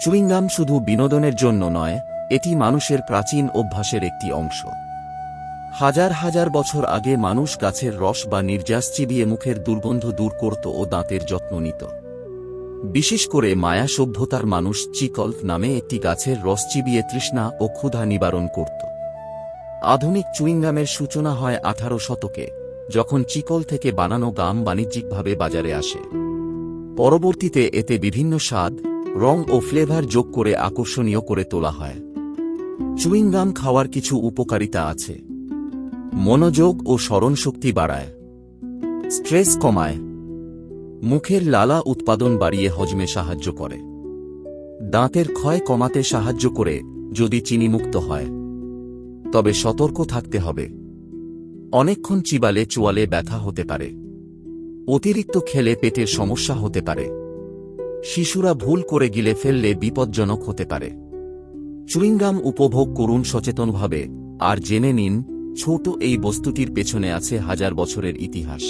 Chewing gum শুধু বিনোদনের জন্য নয়, এটি মানুষের প্রাচীন অভ্যাসের একটি অংশ। হাজার হাজার বছর আগে মানুষ গাছের রস বা নির্যাস চিবিয়ে মুখের দুর্গন্ধ দূর করত ও দাঁতের যত্ন নিত। বিশেষ করে মায়া সভ্যতার মানুষ চিকল নামে একটি গাছের রস চিবিয়ে তৃষ্ণা ও ক্ষুধা নিবারণ করত। আধুনিক চুইংগামের সূচনা হয় আঠারো শতকে, যখন চিকল থেকে বানানো গাম বাণিজ্যিকভাবে বাজারে আসে। পরবর্তীতে এতে বিভিন্ন স্বাদ রং ও ফ্লেভার যোগ করে আকর্ষণীয় করে তোলা হয়। চুইংগাম খাওয়ার কিছু উপকারিতা আছে। মনোযোগ ও স্মরণশক্তি বাড়ায়। স্ট্রেস কমায়। মুখের লালা উৎপাদন বাড়িয়ে হজমে সাহায্য করে। দাঁতের ক্ষয় কমাতে সাহায্য করে যদি চিনিমুক্ত হয়। তবে সতর্ক থাকতে হবে। অনেকক্ষণ চিবালে, চোয়ালে ব্যথা হতে পারে। অতিরিক্ত খেলে পেটের সমস্যা হতে পারে। শিশুরা ভুল করে গিলে ফেললে বিপজ্জনক হতে পারে। চুইংগাম উপভোগ করুন সচেতনভাবে, আর জেনে নিন, ছোট এই বস্তুটির পেছনে আছে হাজার বছরের ইতিহাস।